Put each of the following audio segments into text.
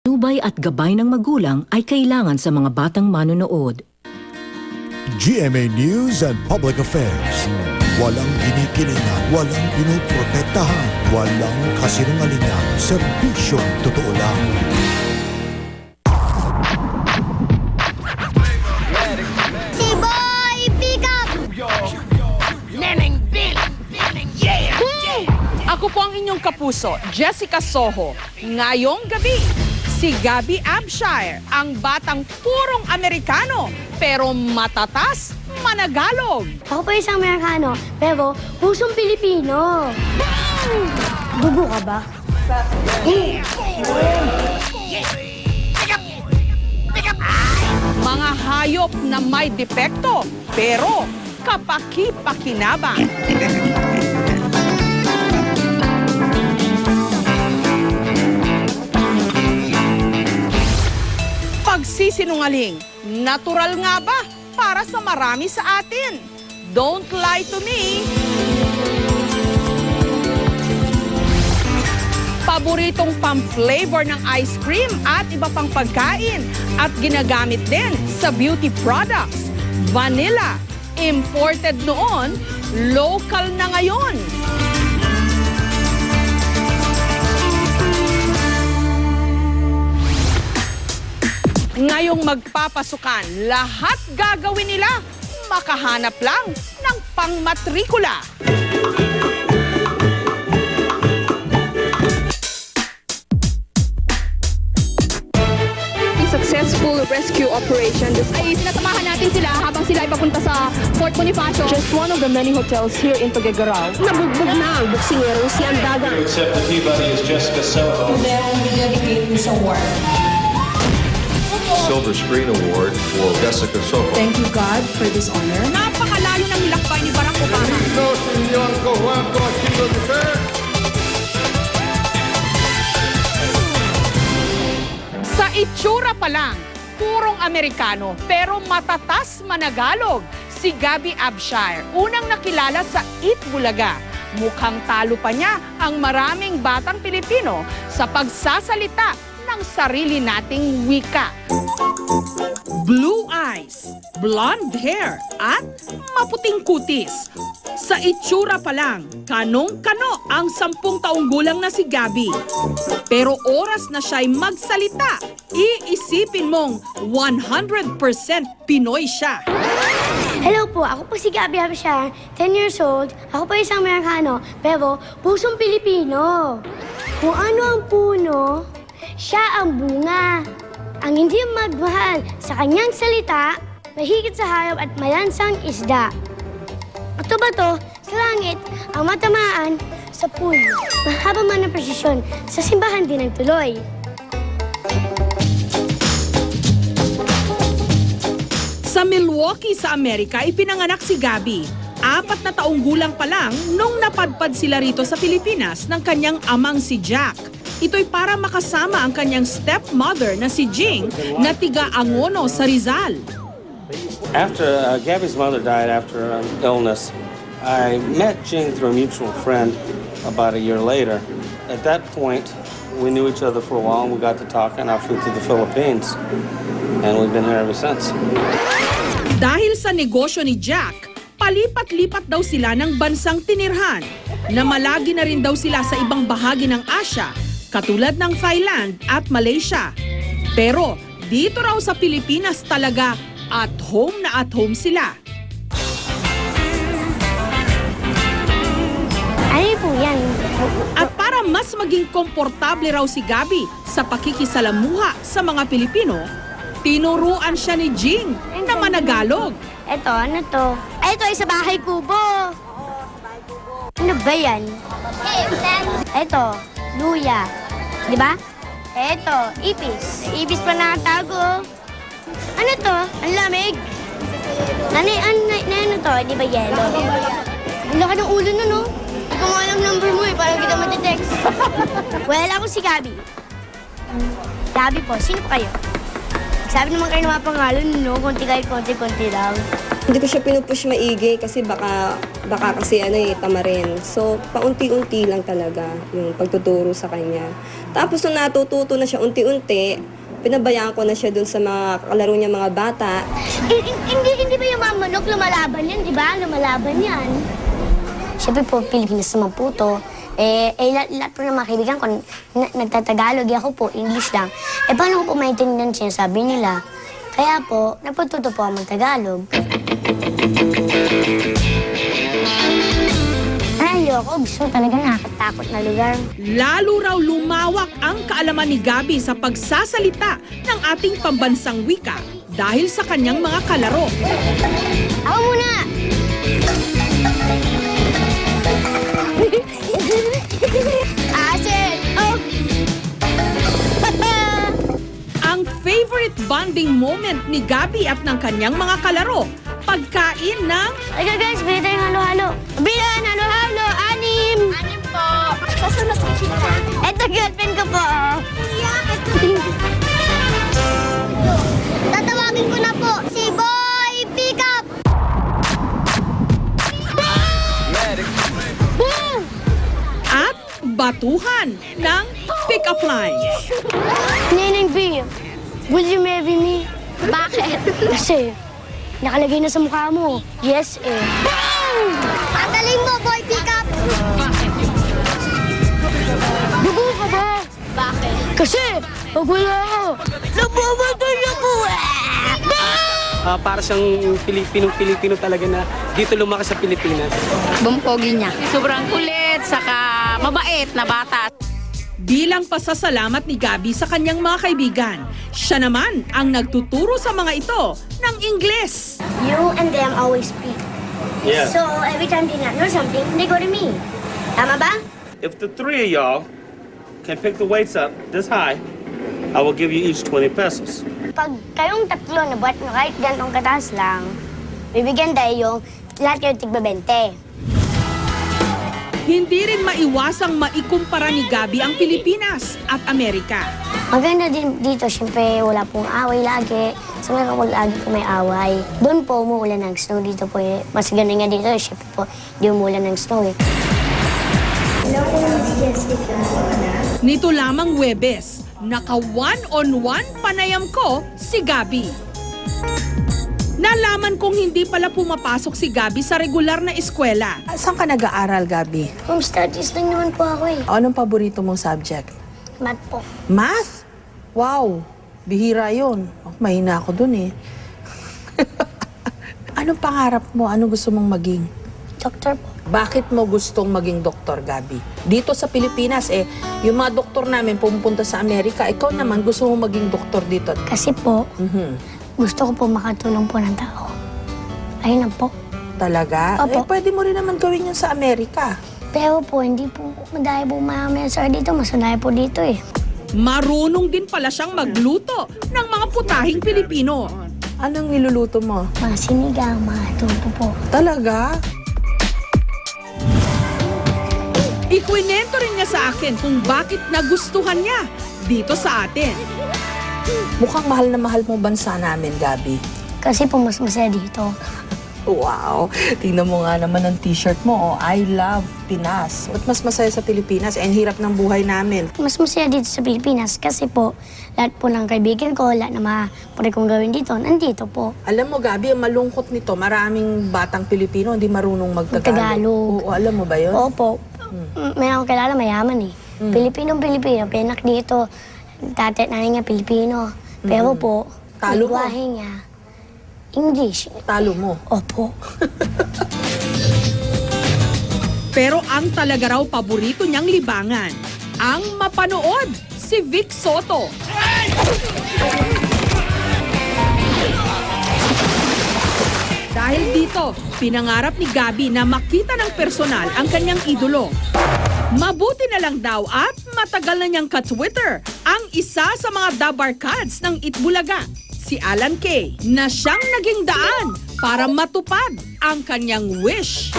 Nubay at gabay ng magulang ay kailangan sa mga batang manonood. GMA News and Public Affairs. Walang ginikilingan, walang pinoprotektahan, walang kasinungalingan, serbisyong totoo lang. Si Boy Pickup! Neneng Bill! Yeah! Ako po ang inyong kapuso, Jessica Soho. Ngayong gabi, si Gabby Abshire, ang batang purong Amerikano, pero matatas, managalog. Ako po isang Amerikano, pero pusong Pilipino. Dugo ka ba? Mga hayop na may depekto, pero kapaki-pakinabang. Pagsisinungaling, natural nga ba para sa marami sa atin? Don't lie to me. Paboritong pang-flavor ng ice cream at iba pang pagkain at ginagamit din sa beauty products. Vanilla, imported noon, local na ngayon. Ngayong magpapasukan, lahat gagawin nila makahanap lang ng pangmatrikula. successful rescue operation. Ay sinasamahan natin sila habang sila ay papunta sa Fort Bonifacio. Just one of the many hotels here in Tuguegarao. Nabugbog na ang buksingero si Andagan. accept the Peabody is Jessica Soho. Silver Screen Award for Jessica Soho. Thank you, God, for this honor. Napakalayo ng nilakbay ni Barack Obama. Sa itsura pa lang, purong Amerikano pero matatas managalog. Si Gabby Abshire, unang nakilala sa Eat Bulaga. Mukhang talo pa niya ang maraming batang Pilipino sa pagsasalita ng sarili nating wika. Blue eyes, blonde hair, at maputing kutis. Sa itsura pa lang, kanong-kano ang sampung taong gulang na si Gabi. Pero oras na siya'y magsalita, iisipin mong 100% Pinoy siya. Hello po, ako po si Gabby Abshar, 10 years old. Ako po isang Amerikano, pero pusong Pilipino. Kung ano ang puno, siya ang bunga. Ang hindi magmahal sa kanyang salita, mahigit sa hayop at malansang isda. Ito ba to? Sa langit, ang matamaan sa puno. Mahaba man ang presisyon, sa simbahan din ang tuloy. Sa Milwaukee sa Amerika, ipinanganak si Gabi. Apat na taong gulang pa lang nung napadpad sila rito sa Pilipinas ng kanyang amang si Jack. Ito'y para makasama ang kanyang stepmother na si Jing na tiga Angono sa Rizal. After uh, Gabby's mother died after an illness, I met Jing through a mutual friend about a year later. At that point, we knew each other for a while and we got to talking. I flew to the Philippines and we've been here ever since. Dahil sa negosyo ni Jack, palipat-lipat daw sila ng bansang tinirhan. Namalagi na rin daw sila sa ibang bahagi ng Asya, katulad ng Thailand at Malaysia. Pero dito raw sa Pilipinas talaga at home na at home sila. Ano po yan? At para mas maging komportable raw si Gabi sa pakikisalamuha sa mga Pilipino, tinuruan siya ni Jing na managalog. Eto, ano to? Ay, ito ay sa bahay kubo. Ano ba yan? Eto, luya. Di ba? Eto, ipis. Ipis pa nakatago. Ano to? Ang lamig. Ano, ano, ano, ano to? Di ba yelo? Ang laki ng ulo nun, no? Hindi ko nga alam number mo eh. Parang kita matitext. well, ako si Gabi. Gabi po, sino po kayo? Sabi naman kayo ng mga pangalan, no? Konti kayo, konti, konti lang. Hindi ko siya pinupush maigi kasi baka, baka kasi ano eh, tama rin. So, paunti-unti lang talaga yung pagtuturo sa kanya. Tapos nung natututo na siya unti-unti, pinabayaan ko na siya dun sa mga kalaro niya mga bata. Eh, eh, Hindi, hindi ba yung mga manok lumalaban yan, di ba? Lumalaban yan. Siyempre po, Pilipinas naman po to. Eh, eh lahat, lahat po ng mga kaibigan ko, na, nagtatagalog, eh, ako po, English lang. Eh, paano ko po maintindihan sinasabi nila? Kaya po, napututo po ako mag-Tagalog. Ayoko, gusto talaga nakakatakot na lugar. Lalo raw lumawak ang kaalaman ni Gabi sa pagsasalita ng ating pambansang wika dahil sa kanyang mga kalaro. Ako muna! Asin! Oh! Ang favorite bonding moment ni Gabi at ng kanyang mga kalaro, pagkain ng Okay guys, bili tayong halo-halo. Bilan, halo-halo, anim! Anim po. Sa chika. Ito, girlfriend ko po. Tatawagin ko na po si Boy Pickup! At batuhan ng pick-up lines. Ninang B, will you marry me? Bakit? Kasi, nakalagay na sa mukha mo. Yes, eh. Boom! Tataling mo, Boy Pickup! Dugo ka ba? Bakit? Kasi, wala ako, nabumatay ako eh! Ah, para siyang Pilipinong-Pilipino talaga na dito lumaki sa Pilipinas. Bumpogi niya. Sobrang kulit, saka mabait na bata. Bilang pasasalamat ni Gabi sa kanyang mga kaibigan, siya naman ang nagtuturo sa mga ito ng Ingles. You and them always speak. Yeah. So, every time they not know something, they go to me. Tama ba? If the three of y'all can pick the weights up this high, I will give you each 20 pesos. Pag kayong tatlo na buhat nyo kahit gantong kataas lang, bibigyan tayo yung lahat kayo tigba 20. Hindi rin maiwasang maikumpara ni Gabi ang Pilipinas at Amerika. Maganda din dito, syempre wala pong away lagi. Sa mga kapag lagi po may away. Doon po umuulan ng snow dito po. eh. Mas ganun nga dito, syempre po, di umuulan ng snow eh. Hello po, Miss Jessica. Nito lamang Webes, naka one-on-one panayam ko si Gabi. Nalaman kong hindi pala pumapasok si Gabi sa regular na eskwela. Saan ka nag-aaral, Gabi? Home studies lang naman po ako eh. Anong paborito mong subject? Math po. Math? Wow, bihira yun. Oh, mahina ako dun eh. Anong pangarap mo? Anong gusto mong maging? Doktor po. Bakit mo gustong maging doktor, Gabi? Dito sa Pilipinas, eh, yung mga doktor namin pumupunta sa Amerika, ikaw naman gusto mo maging doktor dito. Kasi po, Mhm. Gusto ko po makatulong po ng tao. Ayun na po. Talaga? Opo. Eh, pwede mo rin naman gawin yun sa Amerika. Pero po, hindi po madaya po marami sa dito. Mas madaya po dito eh. Marunong din pala siyang magluto ng mga putahing Pilipino. Anong niluluto mo? Mga sinigang, mga tubo po. Talaga? Ikwinento rin niya sa akin kung bakit nagustuhan niya dito sa atin. Mukhang mahal na mahal mo bansa namin, Gabi. Kasi po mas masaya dito. Wow! Tingnan mo nga naman ang t-shirt mo, oh. I love Pinas. Ba't mas masaya sa Pilipinas? Eh, ang hirap ng buhay namin. Mas masaya dito sa Pilipinas kasi po, lahat po ng kaibigan ko, lahat na pwede kong gawin dito, nandito po. Alam mo, Gabi, ang malungkot nito, maraming batang Pilipino hindi marunong magtagalog. Oo, alam mo ba yun? Opo. Mm, May akong kilala mayaman eh. Pilipinong-Pilipino, pinak dito. Tate at nanay niya Pilipino. Pero po, Talo mo. lingwahe niya, English. Talo mo. Opo. Pero ang talaga raw paborito niyang libangan, ang mapanood si Vic Soto. Dahil dito, pinangarap ni Gabi na makita ng personal ang kanyang idolo. Mabuti na lang daw at matagal na niyang ka-Twitter ang isa sa mga dabarkads ng Itbulaga, si Alan Kay, na siyang naging daan para matupad ang kanyang wish.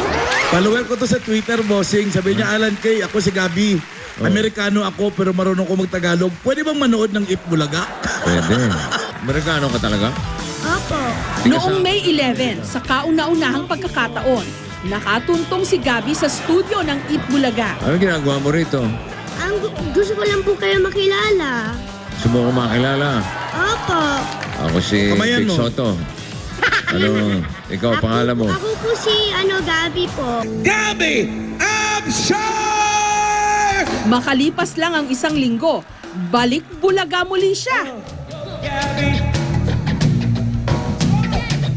Follower ko to sa Twitter, bossing. Sabi niya, Alan Kay, ako si Gabi. Amerikano ako pero marunong ko magtagalog. Pwede bang manood ng It Bulaga? Pwede. Amerikano ka talaga? Opo. po. Noong May 11, sa kauna-unahang pagkakataon, nakatuntong si Gabi sa studio ng Eat Bulaga. Ano ginagawa mo rito? Ang gu- gusto ko lang po kayo makilala. Gusto mo ko makilala? Opo. Ako si Kamayan Vic mo. Soto. Ano, ikaw, pangalan mo? Ako po si ano, Gabi po. Makalipas lang ang isang linggo, balik Bulaga muli siya.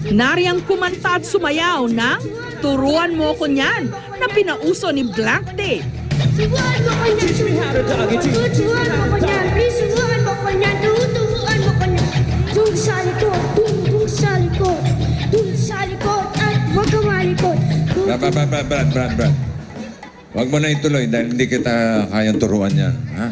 Nariyang kumanta at sumayaw ng Turuan Mo Ko Niyan na pinauso ni Blank Date. Subuhan mo ko niyan. Tuturuan mo ko niyan. Please, subuhan mo ko niyan. Tuturuan mo ko niyan. Dung sa likod. Dung, dung sa likod. Dung sa likod. At huwag ka malikod. Brad, Brad, Brad, Brad, Brad. Huwag mo na ituloy dahil hindi kita kayang turuan yan. Ha?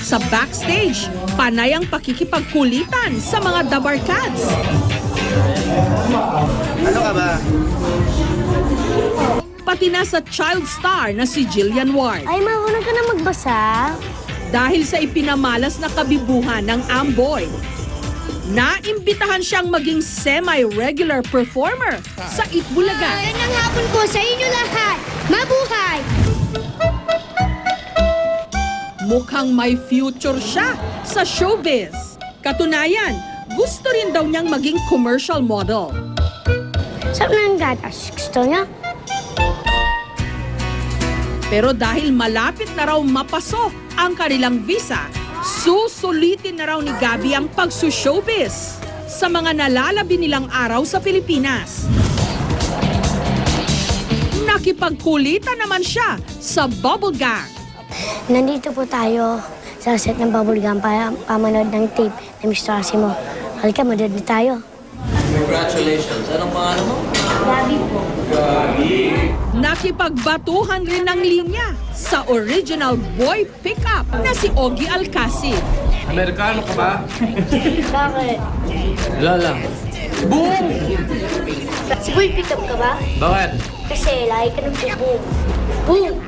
Sa backstage, panay ang pakikipagkulitan sa mga dabarkads. Ano ka ba? Pati na sa child star na si Jillian Ward. Ay, marunong ka na magbasa? Dahil sa ipinamalas na kabibuhan ng Amboy. Naimbitahan siyang maging semi-regular performer sa Itbulaga. Ayan ang hapon ko sa inyo lahat. Mabuhay! Mukhang may future siya sa showbiz. Katunayan, gusto rin daw niyang maging commercial model. Na ang gatas? Gusto niya? Pero dahil malapit na raw mapasok ang kanilang visa, susulitin na raw ni Gabi ang pagsushowbiz sa mga nalalabi nilang araw sa Pilipinas. Nakipagkulitan naman siya sa Bubble Gang. Nandito po tayo sa set ng Bubblegum para pamanood ng tape ng Mr. Asimo. Halika, manood na tayo. Congratulations. Anong pangalan mo? Gabi po. Nakipagbatuhan rin ng linya sa original boy pickup na si Ogie Alcacid. Amerikano ka ba? Bakit? Wala lang. Si Boy pick up ka ba? Bakit? Kasi lagi ka ng boom. Boom!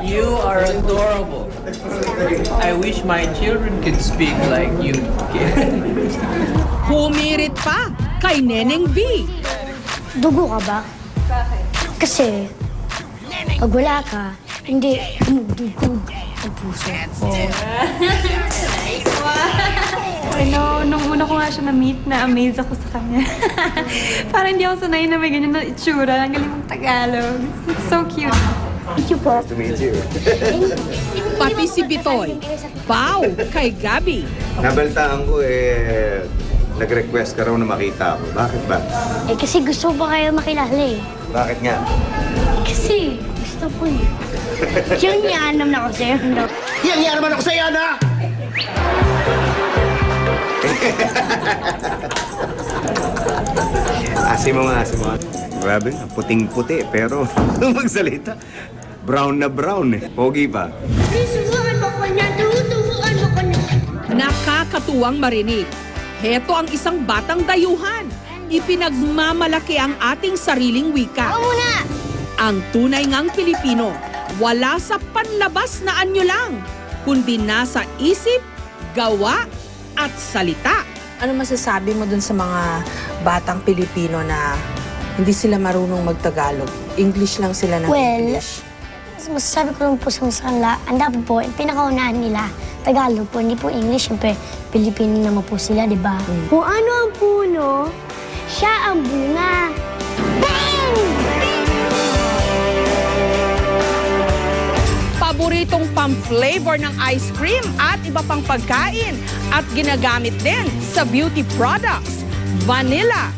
You are adorable. I wish my children could speak like you can. Humirit pa kay Neneng B. Dugo ka ba? Kasi, pag wala ka, hindi dumudugog ang puso ko. Ano, nung una ko nga siya na-meet, na-amaze ako sa kanya. Parang hindi ako sanay na may ganyan na itsura. Ang galing mong Tagalog. It's so cute. Thank you po. Pati si Bitoy. Pow kay Gabi. Nabalitaan ko eh, nag-request ka raw na makita ako. Bakit ba? Eh kasi gusto ko ba kayo makilala eh. Bakit nga? Eh, Kasi gusto ko eh. Yung niyanam na ako sa'yo. No? Asi mo nga, asi mo nga. Grabe nga, puting-puti, pero magsalita. Brown na brown eh. Pogi pa. Susubukan mo ko niya. Tutubuan mo ko niya. Nakakatuwang marinig. Heto ang isang batang dayuhan. Ipinagmamalaki ang ating sariling wika. Ako muna! Ang tunay ngang Pilipino, wala sa panlabas na anyo lang, kundi nasa isip, gawa, at salita. Ano masasabi mo dun sa mga batang Pilipino na hindi sila marunong magtagalog? English lang sila ng Well, English. Masasabi ko lang po sa kanila, ang dapat po, pinakaunahan nila, Tagalog po, hindi po English. Siyempre, Pilipino naman po sila, di ba? Kung ano ang puno, siya ang bunga. Bang! Paboritong pang-flavor ng ice cream at iba pang pagkain at ginagamit din sa beauty products. Vanilla,